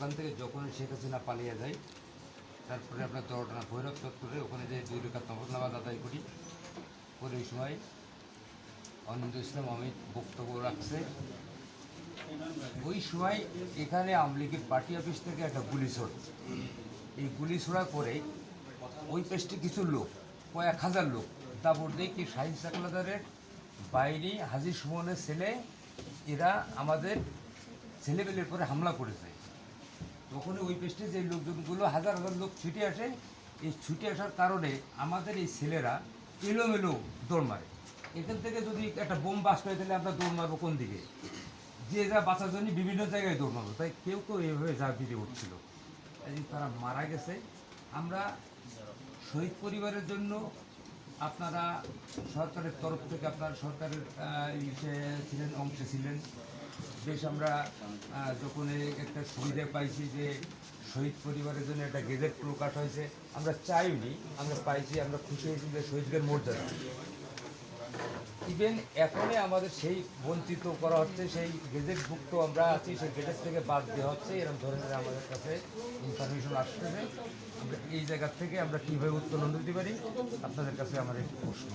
ওখান থেকে যখন শেখ হাসিনা পালিয়ে যায়, তারপরে আপনার দরটানা ভৈরব চত্বরে ওখানে যে দুই রেখা তফরনামাজ আদায় করি করে ওই সময় অনিন্দ ইসলাম অমিত বক্তব্য রাখছে। ওই সময় এখানে আমলিগের পার্টি অফিস থেকে একটা গুলি ছোড় এই গুলি ছোড়া করে ওই পেস্টে কিছু লোক, কয়েক হাজার লোক তারপর দেখি শাহিন সাকলাদারের বাইরে হাজির সুমনের ছেলে, এরা আমাদের ছেলেবেলের পরে হামলা করেছে। তখন ওই পেস্টে যে লোকজনগুলো, হাজার হাজার লোক ছুটে আসে, এই ছুটে আসার কারণে আমাদের এই ছেলেরা এলোমেলো দৌড় মারে। এখান থেকে যদি একটা বোম বাস করে তাহলে আমরা দৌড় মারবো কোন দিকে? যে যা বাঁচার জন্য বিভিন্ন জায়গায় দৌড় মারবো। তাই কেউ কেউ এইভাবে যা ফিরে উঠছিল। তারা মারা গেছে। আমরা শহীদ পরিবারের জন্য আপনারা সরকারের তরফ থেকে আপনার সরকারের ছিলেন, অংশে ছিলেন। বেশ আমরা যখন একটা সুবিধা পাইছি যে শহীদ পরিবারের জন্য একটা গেজেট প্রকাশ হয়েছে, আমরা চাইনি, আমরা পাইছি, আমরা খুশি হয়েছি যে শহীদদের মর্যাদা। ইভেন এখনই আমাদের সেই বঞ্চিত করা হচ্ছে, সেই গেজেটভুক্ত আমরা আছি, সেই গেজেট থেকে বাদ দেওয়া হচ্ছে এরকম ধরনের আমাদের কাছে ইনফরমেশন আসতেছে। আমরা এই জায়গা থেকে আমরা কীভাবে উত্তোলন দিতে পারি, আপনাদের কাছে আমার একটু প্রশ্ন।